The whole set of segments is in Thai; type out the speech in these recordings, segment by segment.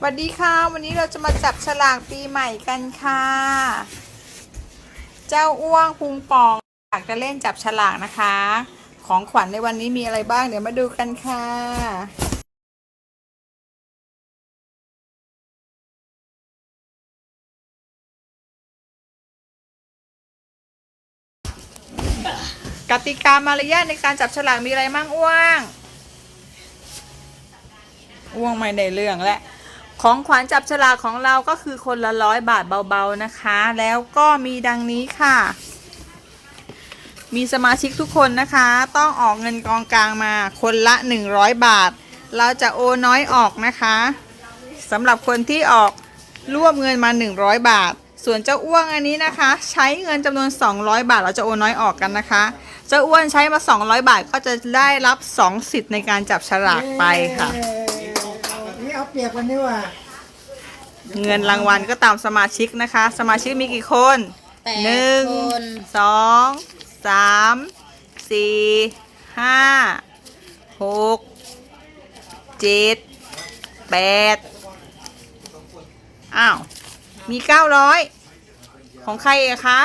สวัสดีค่ะ วันนี้เราจะมาจับฉลากปีใหม่กันค่ะ เจ้าอ้วงพุงปองอยากจะเล่นจับฉลากนะคะ ของขวัญในวันนี้มีอะไรบ้างเดี๋ยวมาดูกันค่ะกติกามารยาทในการจับฉลากมีอะไรมั่งอ้วง อ้วงไม่ได้เรื่องและ ของขวัญจับฉลากของเราก็คือคนละร้อยบาทเบาๆนะคะ แล้วก็มีดังนี้ค่ะ มีสมาชิกทุกคนนะคะ ต้องออกเงินกองกลางมาคนละ 100 บาท เราจะโอน้อยออกนะคะสำหรับคนที่ออกร่วมเงินมา 100 บาท ส่วนเจ้าอ้วงอันนี้นะคะ ใช้เงินจำนวน 200 บาท เราจะโอน้อยออกกันนะคะ เจ้าอ้วนใช้มา 200 บาทก็จะได้รับ 2 สิทธิ์ในการจับฉลากไปค่ะ เอาเปรียบกันนี่ว่า เงินรางวัลก็ตามสมาชิกนะคะ สมาชิกมีกี่คนแปดหนึ่งคน สองสามสี่ห้าหกเจ็ดแปดอ้าว มีเก้าร้อยของใครอะคะ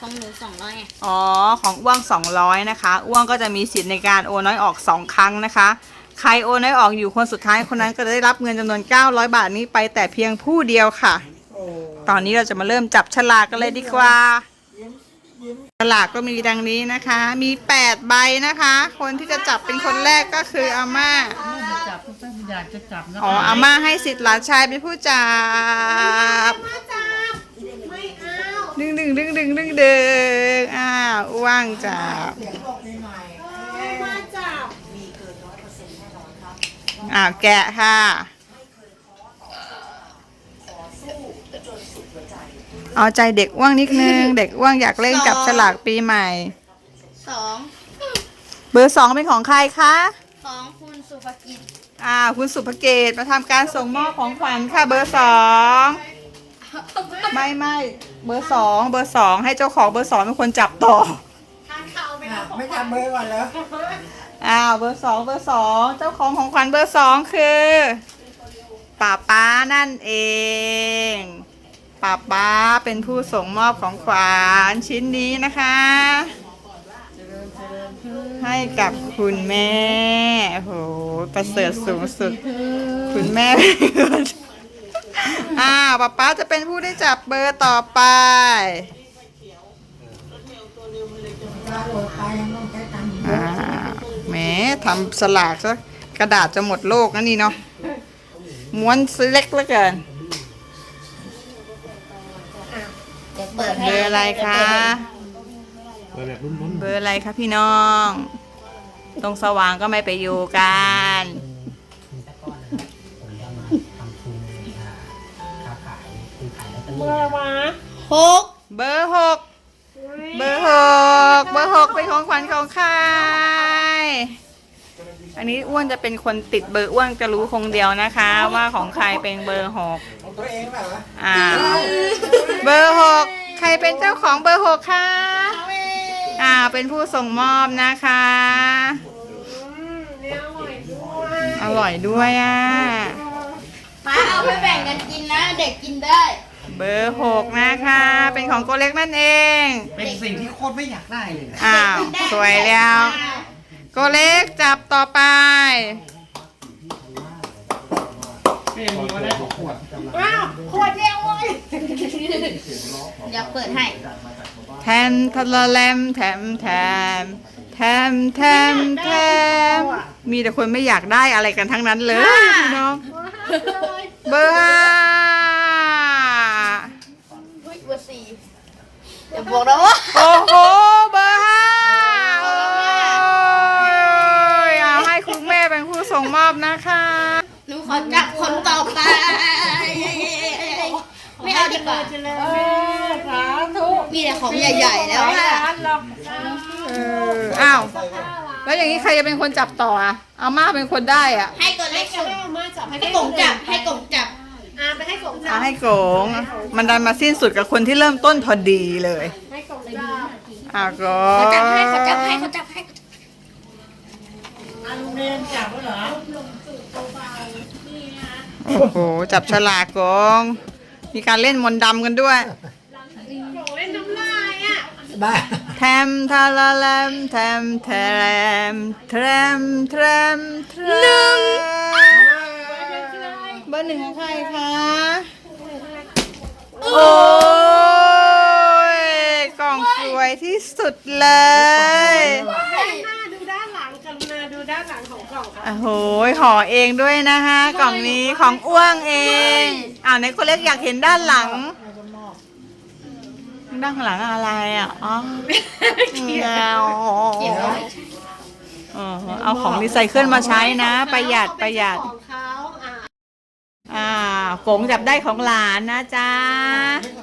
ของหนูสองร้อยไง อ๋อ ของอ้วง 200 นะคะ อ้วงก็จะมีสิทธิ์ในการโอนน้อยออก 2 ครั้งนะคะ ใครโอนน้อยออกอยู่คนสุดท้ายคนนั้นก็จะได้รับเงินจำนวน 900 บาทนี้ไปแต่เพียงผู้เดียวค่ะโอ้ตอนนี้เราจะมาเริ่มจับฉลากกันเลยดีกว่าฉลากก็มีดังนี้นะคะ มี 8 ใบนะคะ คนที่จะจับเป็นคนแรกก็คืออาม่าจับก็ต้องอยากจะจับนะอ๋ออาม่าให้สิทธิ์หลานชายเป็นผู้จับดึงดึงดึงดึงดึงดึงอ้าวอ้วงจับ อ่าแกะค่ะ เอาใจเด็กอ้วงนิดนึง เด็กอ้วงอยากเล่นกับฉลากปีใหม่ สองเบอร์สองเป็นของใครคะ ของคุณสุภกิจอ่า คุณสุภเกตมาทำการส่งมอบของขวัญค่ะ เบอร์สองไม่ไม่เบอร์สองเบอร์สองให้เจ้าของเบอร์สองเป็นคนจับต่อไม่จับมือก่อนเหรอ อ้าวเบอร์สองเบอร์สองเจ้าของของขวัญเบอร์สองคือป้าป้านั่นเองป้าป้าเป็นผู้ส่งมอบของขวัญชิ้นนี้นะคะ ให้กับคุณแม่โหประเสริฐสูงสุด คุณแม่อ้าวป้าป้าจะเป็นผู้ได้จับเบอร์ต่อไป ทำสลากซะกระดาษจะหมดโลกนะนี่เนาะม้วนเล็กเหลือเกินเดี๋ยวเปิดเบให้อร์อะไรคะเปิดแบบรุ่นเบอร์อะไรคะพี่น้อง ตรงสว่างก็ไม่ไปอยู่กันหกเบอร์หกเบอร์หกเบอร์หกเป็นของขวัญของใคร อันนี้อ้วนจะเป็นคนติดเบอร์อ้วนจะรู้คงเดียวนะคะ ว่าของใครเป็นเบอร์หกของตัวเองเปล่าวะอ่าเบอร์หกใครเป็นเจ้าของเบอร์หกคะอ่าเป็นผู้ส่งมอบนะคะ อร่อยด้วยอะป้าเอาไปแบ่งกันกินนะเด็กกินได้ เบอร์หกนะคะ เป็นของโกเล็กนั่นเอง เป็นสิ่งที่โคตรไม่อยากได้เลยอ้าวสวยแล้ว โกเล็กจับต่อไปไม่มีว่าได้ขวดเดี๋ยวเปิดให้แทมทะละแลมแถมแถมแถมแถมแถมมีแต่คนไม่อยากได้อะไรกันทั้งนั้นเลยพี่น้องเบอร์ห้าเฮ้ยเบอร์สี่เดี๋ยวบอกนะว่าโอ้โห เบอร์ห้าโอ้ยเอาให้คุณแม่เป็นผู้ส่ง มอบนะคะ หนูขอจับคนต่อไป ไม่เอาดีกว่าสาธุมีแต่ของใหญ่ๆแล้วค่ะเอออ้าวแล้วอย่างนี้ใครจะเป็นคนจับต่ออะอาม่าเป็นคนได้อะให้ตัวเล็กสุดให้กงจับให้กงจับเอาให้โกงมันดันมาสิ้นสุดกับคนที่เริ่มต้นพอดีเลยอ้าวโกเขางจับให้เขาจับให้เขาจับให้อัน เรียนจับไว้เหรอโอ้โอ้โห จับฉลากกงมีการเล่นมนต์ดำกันด้วยบ้าแทมทาลาแลมแทมแทมแทมแทมแทมเบอร์หนึ่งของใครคะ โอ้ยกล่องสวยที่สุดเลยดูด้านหลัง กันนะดูด้านหลังของกล่องครับโอ้โหห่อเองด้วยนะคะกล่องนี้ของอ้วงเองอ้าวในคนเล็กอยากเห็นด้านหลัง ด้านหลังอะไรอะอ๋อแนวเออเอาของรีไซเคิลมาใช้นะ ประหยัดประหยัด ของเขาอะอ่าฝงจับได้ของหลานนะจ๊ะ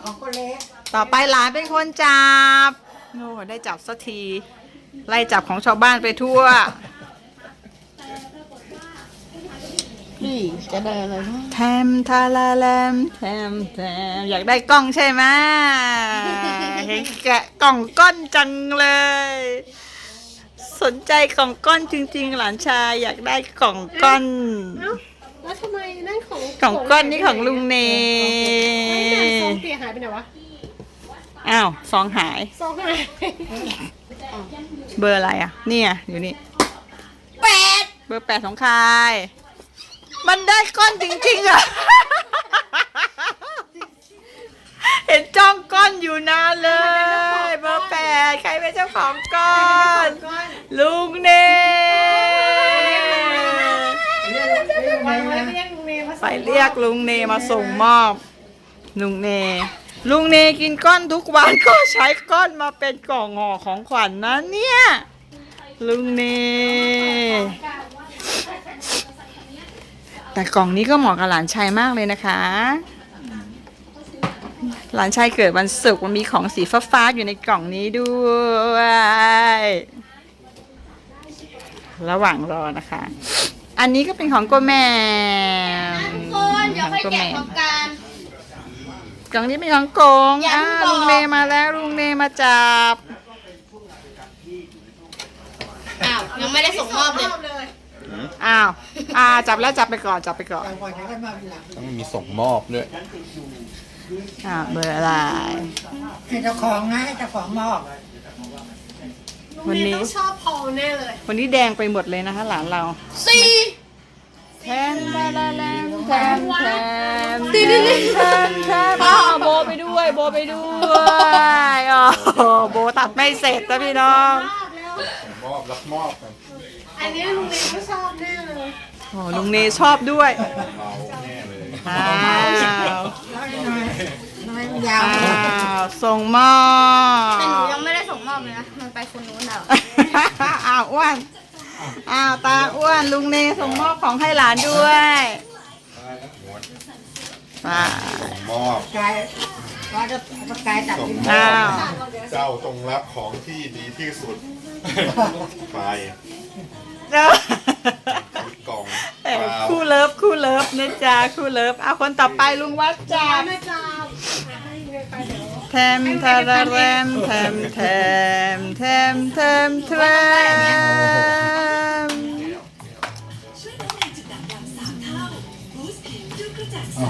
ของคนเล็ก ต่อไปหลานเป็นคนจับโอ้ได้จับสักที ไล่จับของชาวบ้านไปทั่ว นี่จะได้อะไรบ้างแทมทาลาแลมแทมแทมอยากได้กล้องใช่ไหมเห็นแกะกล่องก้อนจังเลย สนใจกล่องก้อนจริง ๆ หลานชายอยากได้กล่องก้อนแล้วทำไมนั่นของกล่องก้อนนี้ของลุงเนไม่ได้ซองเปียหายไปไหนวะอ้าวซองหาย ซองหายเบอร์อะไรอะ เนี่ยอยู่นี่แปดเบอร์แปดของใครมันได้ก้อนจริงๆอะ เห็นจ้องก้อนอยู่นานเลย เบอร์แปดใครเป็นเจ้าของก้อน ลุงเนเรียกเรียกวันไงไว้นะเรียกลุงเนมาไปเรียกลุงเนมาส่งมอบ ลุงเน ลุงเนกินก้อนทุกวันก็ใช้ก้อนมาเป็นกล่องห่อของขวัญนะเนี่ย ลุงเน แต่กล่องนี้ก็เหมาะกับหลานชายมากเลยนะคะ หลานชายเกิดวันศุกร์มันมีของสีฟ้าๆอยู่ในกล่องนี้ด้วย ระหว่างรอนะคะ อันนี้ก็เป็นของโกแม่ทุกคนเดี๋ยวค่อยแกะของการ กล่องนี้เป็นของโกงอย่าอ่าเพิ่งบอก ลุงเนมาแล้วลุงเนมาจับ อ้าวยังไม่ได้ส่งมอบเลยอ้าว อ่า จับแล้วจับไปก่อนจับไปก่อนต่างคนจะได้มาทีหลังต้องมีส่งมอบด้วย อ่าเบอร์อะไร ให้เจ้าของนะให้เจ้าของมอบลุงเนต้องชอบพอลแน่เลยวันนี้แดงไปหมดเลยนะคะหลานเราสี่แทมแทม แทมแทมแทมแทมแทมอ้าวโบไปด้วยโบไปด้วยอ๋อโบตัดไม่เสร็จนะพี่น้อง มอบรับมอบกันอันนี้ลุงเนต้องชอบแน่เลยโอ้ลุงเนชอบด้วยเราแน่เลยอ้าวแล้วยังไงทำไมมันยาวอ้าวส่งมอบแต่หนูยังไม่ได้ส่งมอบเลยนะ มันไปคนนู้นแล้วอ้าวอ้วนอ้าวตาอ้วนลุงเนส่งมอบของให้หลานด้วย ไปส่งมอบกายกายก็ก็กายจับส่งมอ้าบวเจ้าจงรับของที่ดีที่สุด ไปเจ้า กล่องเอ่อล่าคู่เลิฟคู่เลิฟนะจ๊ะคู่เลิฟเอาคนต่อไปลุงวัดจับแม่จ้าแทมทาราแรมแทมแทมแทมแทมแทม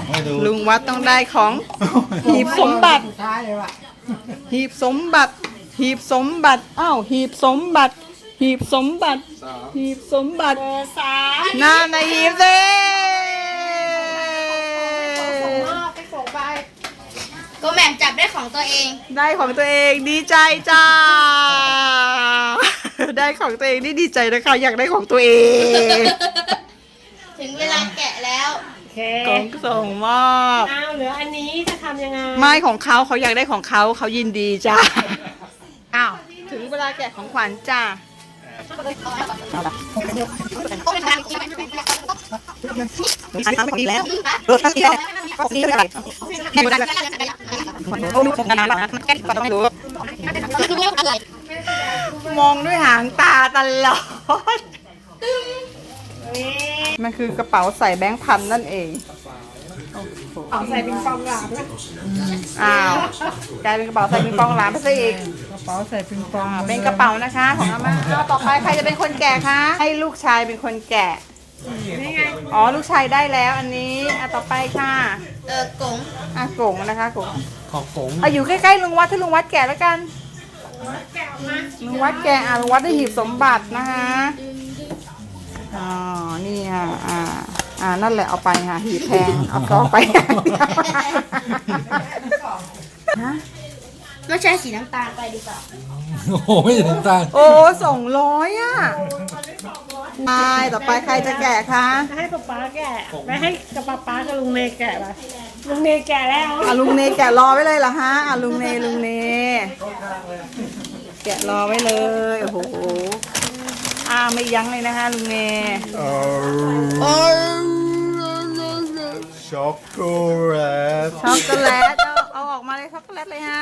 ให้ดูลุงวัดต้องได้ของ หีบสมบัติสุดท้ายเลยว่ะหีบสมบัติ หีบสมบัติอ้าวหีบสมบัติ หีบสมบัติหีบสมบัติสามหน้าในหีบเด้มอบไปส่งไปก็แหม่มจับได้ของตัวเอง ได้ของตัวเองดีใจจ้า ได้ของตัวเองนี่ดีใจนะคะ อยากได้ของตัวเองถึงเวลาแกะแล้ว โอ เคกล่องส่งมอบอ้าวเหลืออันนี้จะทำยังไงไม้ของเขาเขาอยากได้ของเขาเขายินดีจ้าอ้าวถึงเวลาแกะของขวัญจ้าอันทำแบบนี้แล้วเออทั้งที่แล้วนี่เป็นอะไรแค่ดูได้โอ้ลูกของนานๆนะแค่ก็ต้องให้ดูมองด้วยหางตาตลอด มันคือกระเป๋าใส่แบงค์พันนั่นเองเอาใส่เป็นฟองหลามนะอ้าวกลายเป็นกระเป๋าใส่ปิงปองหลานไปซะอีก กระเป๋าใส่ปิงปองอ่าเป็นกระเป๋านะคะ ของอาม่าเอาต่อไปใครจะเป็นคนแกะคะ ให้ลูกชายเป็นคนแกะนี่ไง อ๋อ ลูกชายได้แล้วอันนี้อะต่อไปค่ะ เออกงอะกงนะคะกงของกงเอาอยู่ใกล้ๆลุงวัดถ้าลุงวัดแก่แล้วกันแกะออกมาลุงวัดแก่อะลุงวัดได้หีบสมบัตินะคะ อ๋อ นี่ค่ะอ่า อ่า นั่นแหละเอาไปค่ะ หีบแพง เอาก็ไปนะไม่ใช่สีน้ำตาลไปดีกว่าโอ้โหไม่เห็นน้ำตาลโอ้สองร้อยอะไปต่อไปใครจะแก่คะให้ป๊าป๊าแกะไปให้กับป๊าป๊ากับลุงเนยแกะไปลุงเนยแกะแล้วอะลุงเนแกะรอไว้เลยเหรอฮะอะลุงเนลุงเนแกะรอไว้เลย โอ้โห อาไม่ยั้งเลยนะคะลุงเนช็อกโกแลตช็อกโกแลตเอาเอาออกมาเลยช็อกโกแลตเลยฮะ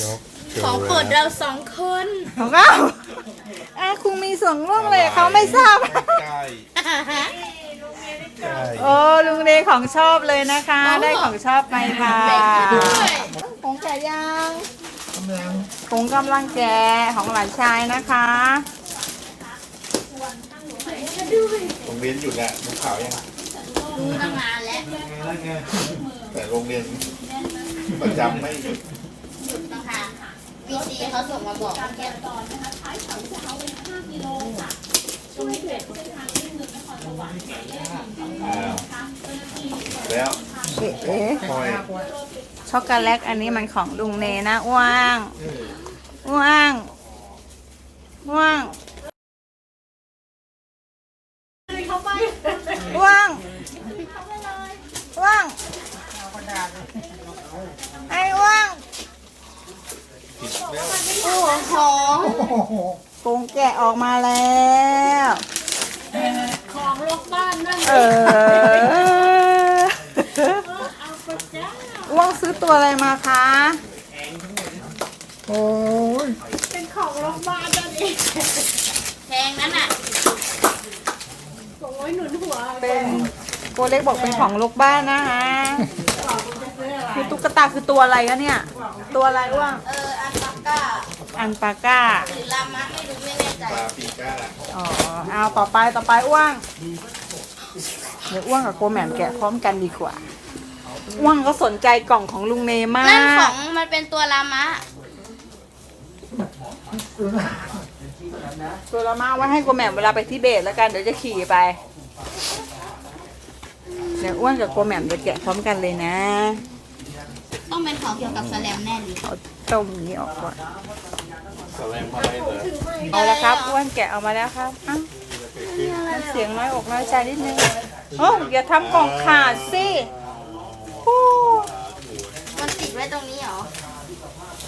ช็อกโกของโปรดตเราสองคนของเราอะคุณมีส่วนร่วมเลยเขาไม่ทราบใกล้ใกล้โอ้ลุงเนของชอบเลยนะคะ ได้ของชอบไปค่ะ ด้วย ของแก่ยังขอ งกำลังแก่ของหลานชายนะคะโรงเรียนหยุดแหละน้องขาวยังรู้ตั้งนานแล้วแต่โรงเรียนประจำไม่หยุดนะคะพีซีเขาส่งมาบอกแค่ตอนอ้าวแล้วเอ๊ะ เอ๊ะคอยช็อกโกแลตอันนี้มันของลุงเนนะอ้ว่างอ้ว่างอ้ว่างอ้ว่างอ้ว่างไอ้อ้ว่างโอ้ของกงแกะออกมาแล้ว ของลกบ้านนั่นเอออ้ว่าง ซื้อตัวอะไรมาคะโอ้ยเป็นของลกบ้านนั่นเองแพงนั้นอะโอ้ยหนุนหัวเป็นโกเล็กบอกเป็นของลูกบ้านนะคะคือตุ๊กตาคือตัวอะไรคะเนี่ย ตัวอะไรอ้ว่างเอออันปากก้าอันปาก้าหรือลามะไม่รู้ไม่แน่ใจปลาปีก้าอ๋อเอาต่อไปต่อไปอ้วงเดี๋ยวอ้วงกับโกแหม่มแกะพร้อมกันดีกว่า อ้วงก็สนใจกล่องของลุงเนมานั่นขกองมันเป็นตัวลามะ ตัวละมาไว้ให้โกแหม่มเวลาไปที่เบสแล้วกันเดี๋ยวจะขี่ไป เดี๋ยวอ้วนกับโกแหม่มจะแกะพร้อมกันเลยนะ ต้องเป็นของเกี่ยวกับแสลมแน่เลยเอาต้มนี้ออกก่อน แสลงอะไรเหรอเอาละครับอ้วนแกะออกมาแล้วครับอ้าวมันเสียงน้อยอกน้อยใจนิดนึงโอ้อย่าทำกล่องขาดสิ โอ้มันติดไว้ตรงนี้เหรอ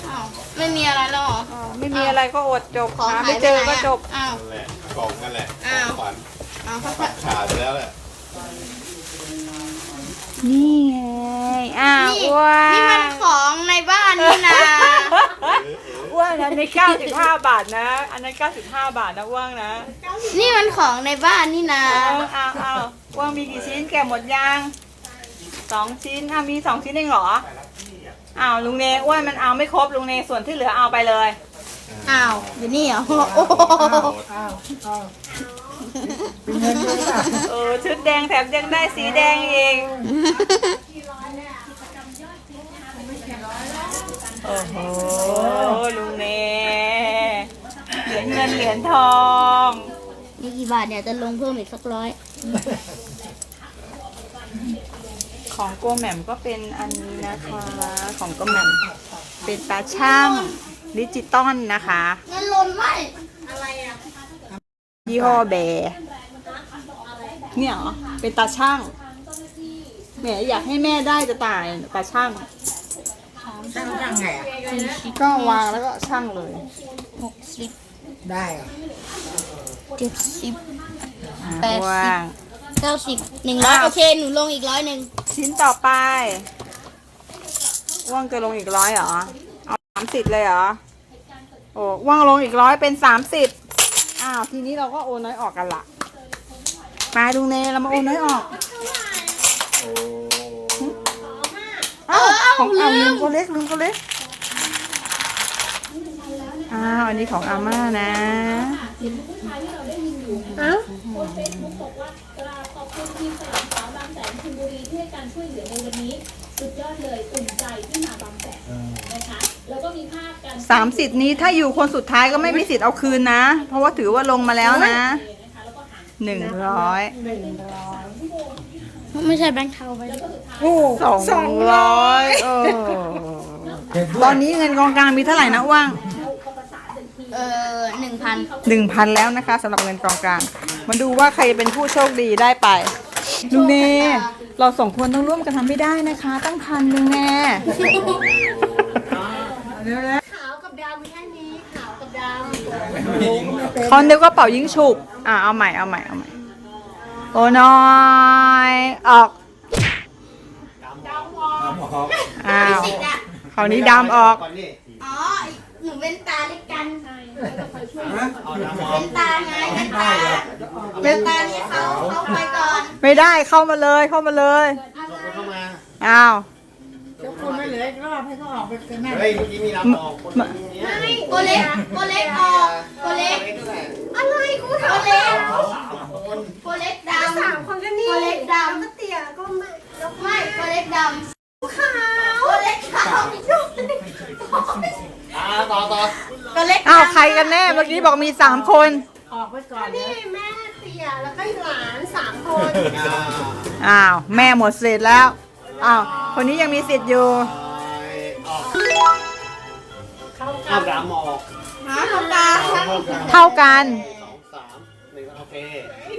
อ้าว ไม่มีอะไรแล้วเหรอ อ่าไม่มีอะไรก็อดจบของหาหายไม่ไปเจอไหนก็อะจบ อ้าว นั่นแหละกล่องนั่นแหละอ้าว ขวัญอ้าวเขาปักขาดไปแล้วแหละนี่ไงอ้าวนี่อ้วนนี่มันของในบ้านนี่นะอ้วนอันนี้95 บาทนะ อันนั้น95 บาทนะอ้วนนะนี่มันของในบ้านนี่นะ เอาเอาเอาอ้วนมีกี่ชิ้นแกะหมดยัง สองชิ้นอ้าวมีสองชิ้นเองเหรออ้าวลุงเนอ้วนมันเอาไม่ครบลุงเนส่วนที่เหลือเอาไปเลยอ้าวอยู่นี่เหรอโอ้โหเออชุดแดงแถมยังได้สีแดงอีกโอ้โหลุงเนเหรียญเงินเหรียญทองนี่กี่บาทเนี่ยจะลงเพิ่มอีกสักร้อย ของโกแหม่มก็เป็นอันนี้นะคะ ของโกแหม่มเป็นตาช่างดิจิตอลนะคะเงินหล่นไหมยี่ห้อแบร์เนี่ยเหรอเป็นตาช่างแหมอยากให้แม่ได้จะตายตาช่างช่างช่างไงอะก็วางแล้วก็ช่างเลยหกสิบได้เหรอเจ็ดสิบอะแปดสิบวาง เก้าสิบหนึ่งร้อยอ้าวโอเค หนูลงอีกร้อยหนึ่งชิ้นต่อไปว่างจะลงอีกร้อยเหรอ เอาสามสิบเลยเหรอ โอ้ว่างลงอีกร้อยเป็นสามสิบอ้าว ทีนี้เราก็โอนน้อยออกกันละมาดูเนเรามาโอนน้อยออกโอ้อ้าวของเอาลืมก็เล็กลืมก็เล็กอ้าวอันนี้ของอาม่านะ เอ้าโพสต์เฟซบุ๊กบอกว่ากราบขอบคุณทีมสยามสาวบางแสนชลบุรีที่ให้การช่วยเหลือในวันนี้ สุดยอดเลยอุ่นใจที่มาบางแสนนะคะ แล้วก็มีภาพการสามสิทธิ์นี้ถ้าอยู่คนสุดท้ายก็ไม่มีสิทธิ์เอาคืนนะ เพราะว่าถือว่าลงมาแล้วนะหนึ่งร้อยหนึ่งร้อยไม่ใช่แบงค์เทาไปโอ้สองร้อยเออตอนนี้เงินกองกลางมีเท่าไหร่นะว่างเออหนึ่ง พันหนึ่งพันแล้วนะคะสำหรับเงินกองกลาง มาดูว่าใครเป็นผู้โชคดีได้ไปลุงเนเราสองคนต้องร่วมกันทำไม่ได้นะคะ ตั้งพันหนึ่งแน่ขาวกับดำมีแค่นี้ขาวกับดเขาเดียวก็เป่ายิงฉุบอะเอาใหม่เอาใหม่เอาใหม่โอ้น้อยออกอ้าวคราวนี้ดำออกอ๋อห นูเป็นตาเล็กกันเป็นตาไงเป็นตาเป็นตานี่เขาเขาไปก่อนไม่ได้เข้ามาเลยเข้ามาเลยอ้าวแล้วคุณไม่เหลืออีกรอบให้เขาออกไปกันนั่นเฮ้ยเมื่อกี้มีน้ำออกคนนี้เนี่ยโกเล็กโกเล็กออกโกเล็กอะไรกูโกเล็กโกเล็กดำำสามคนก็นี่โกเล็กดแล้วก็เตี่ยก็ไม่ำไม่โกเล็กดำ ขาวโกเล็กขาวอ่าต่อต่อโกเล็กอ้าวใครกันแน่เมื่อกี้บอกมีสามคน ออกไปก่อนเลนี่ยแม่เตี่ยแล้วก็หลานสามคนอ่าอ้าวแม่หมดสิทธิ์แล้ว อ้าวคนนี้ยังมีสิทธิ์อยู่ออกเข้าข้ากัวนดำออกหาของตาเท่ากัน สองสามหนึ่งโอเค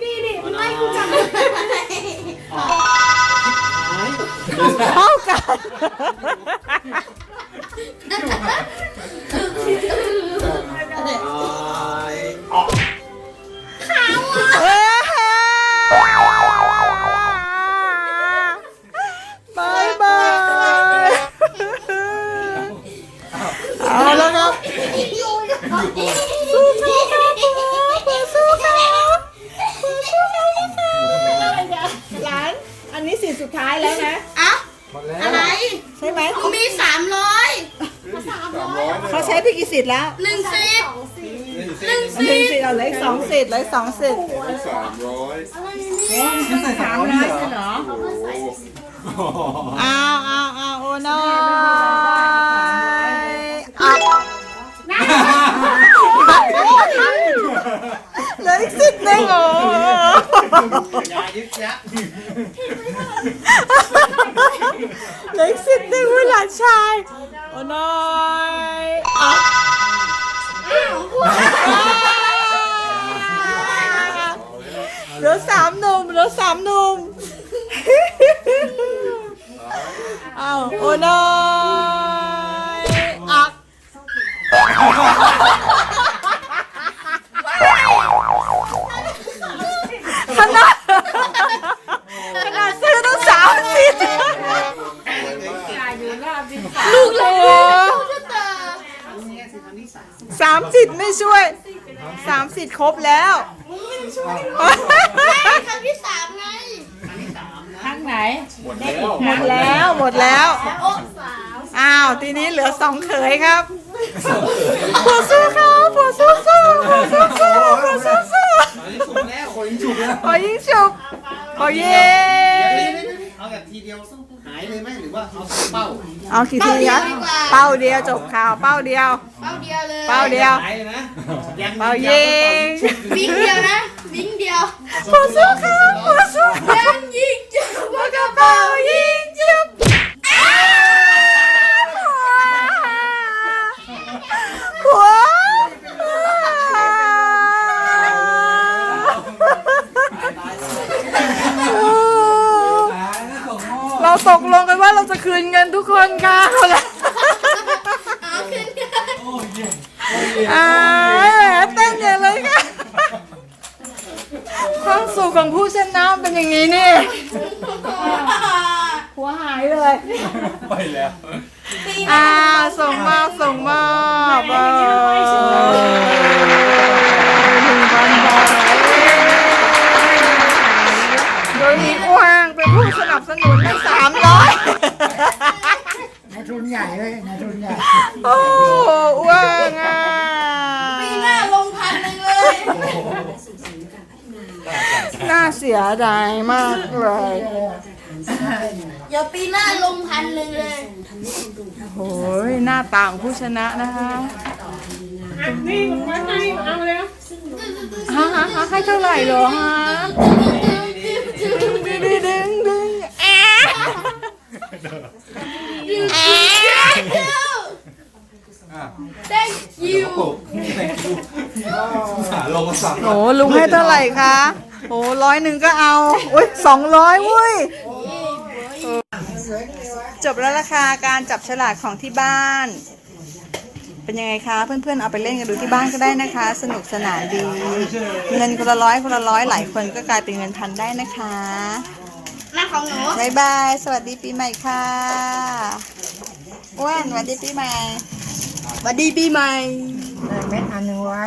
นี่นี่ไม่กูจำเท่ากันออก เอ้บายบาย เอาแล้วครับาน อันนี้ สิทธิ์สุดท้ายแล้วนะ อะอะไรใช่ไหมมีสามร้อยสามร้อยเขาใช้พี่กี่สิทธิ์แล้วหนึ่งสิบหนึ่งหนึ่งสิทธิ์เอาเหลยสองสิทธิ์เหลยสองสิทธิ์สามร้อยสามร้อยใช่เหรออ้าวอ้าวอ้าวโอ้น้อยอะเห ลืออีกสิทธิ์หนึ่งโอ้อย่ายึดยักเหลืออีกสิทธิ์หนึ่งเวลานชายโอ้น้อยอะเหลือสามหนุ่มเหลือสามหนุ่มอ้าวโอ้น้อยอะขนาดขนาดซื้อต้องสามสิทธิ์ลูกเลย สามสิทธิ์ไม่ช่วยสามสิทธิ์ครบแล้วครั้งที่สามไงข้างไหนหมดแล้วหมดแล้วหมดแล้วโอ้อ้าวทีนี้เหลือสองเขยครับผัวสู้เขาผัวสู้สู้ผัวสู้สู้ผัวสู้สู้ฉุบแล้วคนฉุบแล้วขอยิงฉุบขอเย่ เอาแบบทีเดียวหายเลยไหมหรือว่าเอาเป้าเอากี่ทีครับเป้าเดียวจบข่าวเป้าเดียว เป้าเดียวเลยเป้าเดียวหายเลยนะเป้ายิงวิ่งเดียวนะวิ่งเดียวผัวสู้เขาผัวสู้เขายังยิงจับว่ากระเป้าเป๋ายิงฉุบผัว เรา ตกลงกันว่าเราจะคืนเงินทุกคนค่ะคนละเอาขึ้นอ่าเต้นอย่างเลยค่ะ ความสุขของผู้ชนะเป็นอย่างนี้นี่ หัวหายเลย ไปแล้วอ่าส่งมอบส่งมอบเออหนึ่งพันบาทโดยมีอ้วางเป็นผู้สนับสนุน ใหญ่เลยนายทุนใหญ่โอ้ว้างอะปีหน้าลงพันหนึ่งเลยน่าเสียดายมากเลย เดี๋ยวปีหน้าลงพันหนึ่งเลยโอ้ยหน้าต่างผู้ชนะนะคะนี่ผมไให้เอาเล้วฮะฮะให้เท่าไหร่หรอฮะดึงดึงดึงดึงแอ thank you สาลงมาสั่งโอ้ลุงให้เท่าไหร่คะโอ้ร้อยหนึ่งก็เอาอุ้ยสองร้อยเว้ยเออจบแล้วราคาการจับฉลากของที่บ้าน เป็นยังไงคะเพื่อนๆเอาไปเล่นกันดูที่บ้านก็ได้นะคะ สนุกสนานดี เงินคนละร้อยคนละร้อยหลายคนก็กลายเป็นเงินพันได้นะคะ มาของหนูบายบาย สวัสดีปีใหม่ค่ะอ้วนสวัสดีปีใหม่สวัสดีปีใหม่ได้เม็ดอันหนึ่งวะ